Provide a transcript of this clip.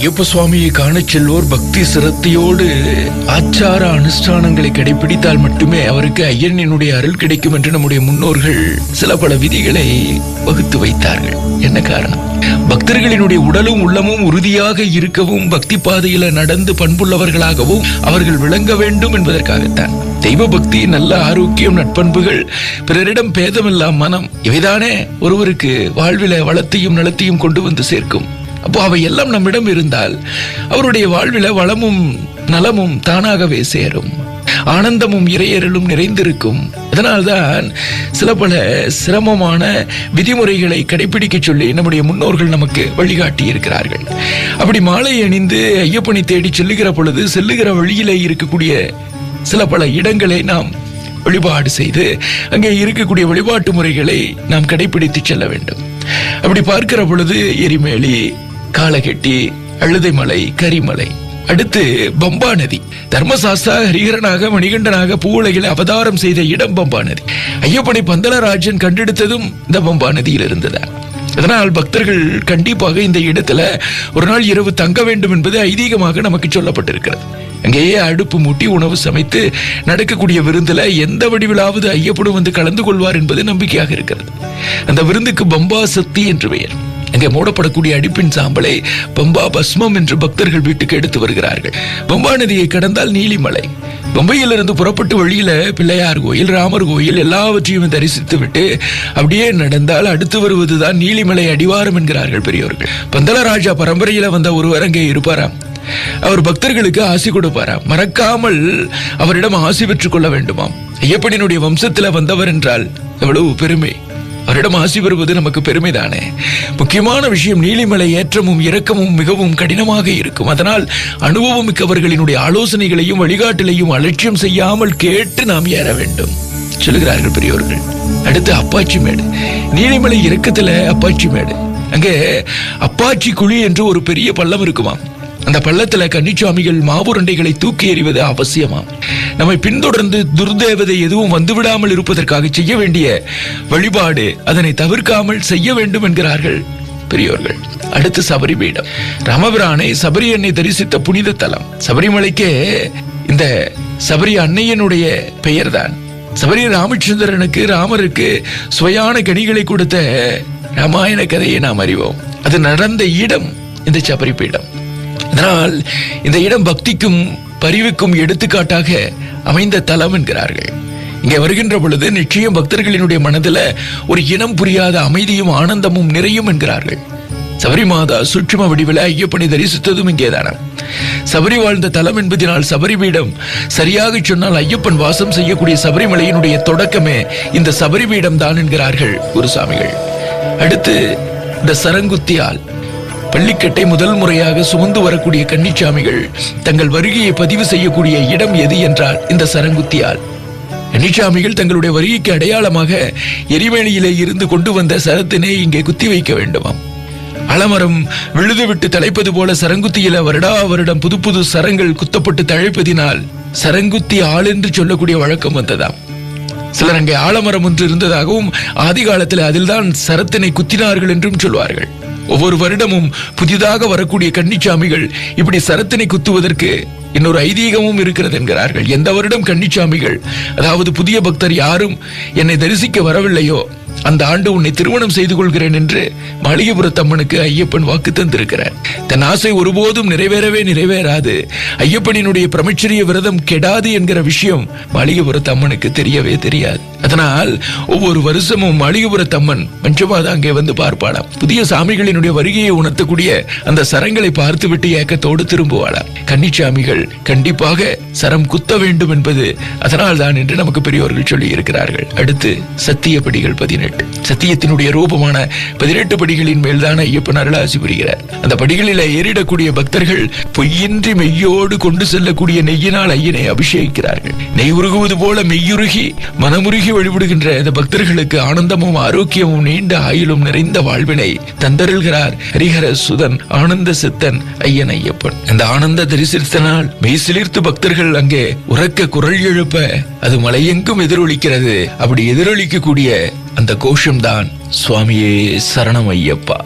ஐயப்ப சுவாமியை காண செல்வோர் பக்தி சிரத்தையோடு ஆச்சார அனுஷ்டானங்களை கடைபிடித்தால் மட்டுமே அவருக்கு ஐயனினுடைய அருள் கிடைக்கும் என்று நம்முடைய முன்னோர்கள் சில பல விதிகளை வகுத்து வைத்தார்கள். என்ன காரணம்? பக்தர்களினுடைய உடலும் உள்ளமும் உறுதியாக இருக்கவும் பக்தி பாதையில நடந்து பண்புள்ளவர்களாகவும் அவர்கள் விளங்க வேண்டும் என்பதற்காகத்தான். தெய்வ பக்தி நல்ல ஆரோக்கியம் நட்பண்புகள் பிறரிடம் பேதமில்லா மனம் இவைதானே ஒருவருக்கு வாழ்வில வளத்தையும் நலத்தையும் கொண்டு வந்து சேர்க்கும். அப்போ அவை எல்லாம் நம்மிடம் இருந்தால் அவருடைய வாழ்வில வளமும் நலமும் தானாகவே சேரும். ஆனந்தமும் இறையறலும் நிறைந்திருக்கும். அதனால்தான் சில பல சிரமமான விதிமுறைகளை கடைபிடிக்க சொல்லி நம்முடைய முன்னோர்கள் நமக்கு வழிகாட்டி இருக்கிறார்கள் அப்படி மாலை அணிந்து ஐயப்பனை தேடி செல்லுகிற பொழுது செல்லுகிற வழியிலே இருக்கக்கூடிய சில பல இடங்களை நாம் வழிபாடு செய்து அங்கே இருக்கக்கூடிய வழிபாட்டு முறைகளை நாம் கடைபிடித்து செல்ல வேண்டும். அப்படி பார்க்கிற பொழுது எரிமேலி காலகெட்டி அழுதைமலை கரிமலை. அடுத்து பம்பா நதி. தர்மசாஸ்தா ஹரிஹரனாக மணிகண்டனாக பூவுலகில் அவதாரம் செய்த இடம் பம்பா நதி. ஐயப்பனை பந்தலராஜன் கண்டெடுத்ததும் இந்த பம்பா நதியில் இருந்ததா. அதனால் பக்தர்கள் கண்டிப்பாக இந்த இடத்துல ஒரு நாள் இரவு தங்க வேண்டும் என்பது ஐதீகமாக நமக்கு சொல்லப்பட்டிருக்கிறது. அங்கேயே அடுப்பு மூட்டி உணவு சமைத்து நடக்கக்கூடிய விருந்தில் எந்த வடிவிலாவது ஐயப்படும் வந்து கலந்து கொள்வார் என்பது நம்பிக்கையாக இருக்கிறது. அந்த விருந்துக்கு பம்பா சக்தி என்று பெயர். அங்கே மூடப்படக்கூடிய அடிப்பின் சாம்பலை பம்பா பஸ்மம் என்று பக்தர்கள் வீட்டுக்கு எடுத்து வருகிறார்கள். பம்பா நதியை கடந்தால் நீலிமலை. பம்பையிலிருந்து புறப்பட்டு வழியில பிள்ளையார் கோயில் ராமர் கோயில் எல்லாவற்றையும் தரிசித்து விட்டு அப்படியே நடந்தால் அடுத்து வருவதுதான் நீலிமலை அடிவாரம் என்கிறார்கள் பெரியவர்கள் பந்தலராஜா பரம்பரையில வந்த ஒருவர் அங்கே இருப்பாராம். அவர் பக்தர்களுக்கு ஆசி கொடுப்பாராம். மறக்காமல் அவரிடம் ஆசி பெற்றுக் கொள்ள வேண்டுமாம். ஐயப்பனினுடைய வம்சத்துல வந்தவர் என்றால் எவ்வளவு பெருமை. அவரிடம் ஆசி பெறுவது நமக்கு பெருமைதானே? முக்கியமான விஷயம் நீலிமலை ஏற்றமும் இறக்கமும் மிகவும் கடினமாக இருக்கும். அதனால் அனுபவம் மிக்கவர்களினுடைய ஆலோசனைகளையும் வழிகாட்டலையும் அலட்சியம் செய்யாமல் கேட்டு நாம் ஏற வேண்டும். சொல்லுகிறார்கள் பெரியோர்கள். அடுத்து அப்பாச்சி மேடு. நீலிமலை இறக்கத்துல அப்பாச்சி மேடு. அங்கே அப்பாச்சி குழி என்று ஒரு பெரிய பள்ளம் இருக்குமாம். அந்த பள்ளத்துல கன்னிச்சாமிகள் மாவுரண்டைகளை தூக்கி எறிவது அவசியமாம் நம்மை பின்தொடர்ந்து துர்தேவதை எதுவும் வந்துவிடாமல் இருப்பதற்காக செய்ய வேண்டிய வழிபாடு அதனை தவிர்க்காமல் செய்ய வேண்டும் என்கிறார்கள் பெரியோர்கள். அடுத்து சபரி பீடம். ராமபிரானை சபரி அன்னை தரிசித்த புனித தலம். சபரிமலைக்கே இந்த சபரி அன்னையனுடைய பெயர்தான். சபரி ராமச்சந்திரனுக்கு ராமருக்கு சுவையான கனிகளை கொடுத்த ராமாயண கதையை நாம் அறிவோம். அது நடந்த இடம் இந்த சபரி பீடம். அதனால் இந்த இடம் பக்திக்கும் பரிவுக்கும் எடுத்துக்காட்டாக அமைந்த தலம் என்கிறார்கள். இங்கே வருகின்ற பொழுது நிச்சயம் பக்தர்களினுடைய மனதில் ஒரு இனம் புரியாத அமைதியும் ஆனந்தமும் நிறையும் என்கிறார்கள். சபரி மாதா சுற்றும வடிவில் ஐயப்பனை தரிசித்ததும் இங்கேதான சபரி வாழ்ந்த தலம் என்பதினால் சபரிபீடம் சரியாக சொன்னால் ஐயப்பன் வாசம் செய்யக்கூடிய சபரிமலையினுடைய தொடக்கமே இந்த சபரிபீடம் தான் என்கிறார்கள் குருசாமிகள். அடுத்து இந்த சரங்குத்தியால். பள்ளிக்கட்டை முதல் முறையாக சுமந்து வரக்கூடிய கன்னிச்சாமிகள் தங்கள் வருகையை பதிவு செய்யக்கூடிய இடம் எது என்றால் இந்த சரங்குத்தியால். கன்னிச்சாமிகள் தங்களுடைய வருகைக்கு அடையாளமாக எரிமேலியிலே இருந்து கொண்டு வந்த சரத்தினை இங்கே குத்தி வைக்க வேண்டுமாம். அலமரம் விழுது விட்டு தலைப்பது போல சரங்குத்தியில வருடா வருடம் புது புது சரங்கள் குத்தப்பட்டு தழைப்பதினால் சரங்குத்தி ஆள் என்று சொல்லக்கூடிய வழக்கம் வந்ததாம். சிலர் அங்கே ஆலமரம் ஒன்று இருந்ததாகவும் ஆதி காலத்தில் அதில்தான் சரத்தினை குத்தினார்கள் என்றும் சொல்வார்கள். ஒவ்வொரு வருடமும் புதிதாக வரக்கூடிய கன்னிச்சாமிகள் இப்படி சரத்தினை குத்துவதற்கு இன்னொரு ஐதீகமும் இருக்கிறது என்கிறார்கள். எந்த வருடம் கன்னிச்சாமிகள் அதாவது புதிய பக்தர் யாரும் என்னை தரிசிக்க வரவில்லையோ அந்த ஆண்டு உன்னை திருமணம் செய்து கொள்கிறேன் என்று மாளிகைபுரத்தம்மனுக்கு ஐயப்பன் வாக்கு தந்திருக்கிறார். தன் ஆசை ஒருபோதும் நிறைவேறவே நிறைவேறாது. ஐயப்பனினுடைய பிரமச்சரிய விரதம் கெடாது என்கிற விஷயம் மாளிகைபுரத்தம்மனுக்கு தெரியவே தெரியாது. அதனால் ஒவ்வொரு வருஷமும் மாளிகைபுரத்தம்மன் பஞ்சமாத அங்கே வந்து பார்ப்பாளாம். புதிய சாமிகளினுடைய வருகையை உணர்த்தக்கூடிய அந்த சரங்களை பார்த்துவிட்டு ஏக்கத்தோடு திரும்புவாளாம். கன்னிச்சாமிகள் கண்டிப்பாக சரம் குத்த வேண்டும் என்பது அதனால் தான் என்று நமக்கு பெரியோர்கள் சொல்லி இருக்கிறார்கள் அடுத்து சத்திய படிகள் பதினெட்டு. சத்தியத்தினுடைய ரூபமான பதினெட்டு படிகளின் மேல்தான் ஐயப்பன் அருளாசி புரிகிறார். அந்த படிகளில் ஏறிடக்கூடிய பக்தர்கள் பொய்யின்றி மெய்யோடு கொண்டு செல்லக்கூடிய நெய்யினால் ஐயனை அபிஷேகிக்கிறார்கள். நெய் உருகுவது போல மெய்யுருகி மனமுருகி வழிபடுகின்ற இந்த பக்தர்களுக்கு ஆனந்தமும் ஆரோக்கியமும் நீண்ட ஆயுளும் நிறைந்த வாழ்வினை தந்தருள்கிறார் ஹரிஹர சுதன் ஆனந்த சித்தன் ஐயன் ஐயப்பன். இந்த ஆனந்த தரிசித்தனால் மெய்சிலிர்த்து பக்தர்கள் அங்கே உறக்க குரல் எழுப்ப அது மலையெங்கும் எதிரொலிக்கிறது. அப்படி எதிரொலிக்கக்கூடிய அந்த கோஷம்தான் சுவாமியே சரணம் ஐயப்பா.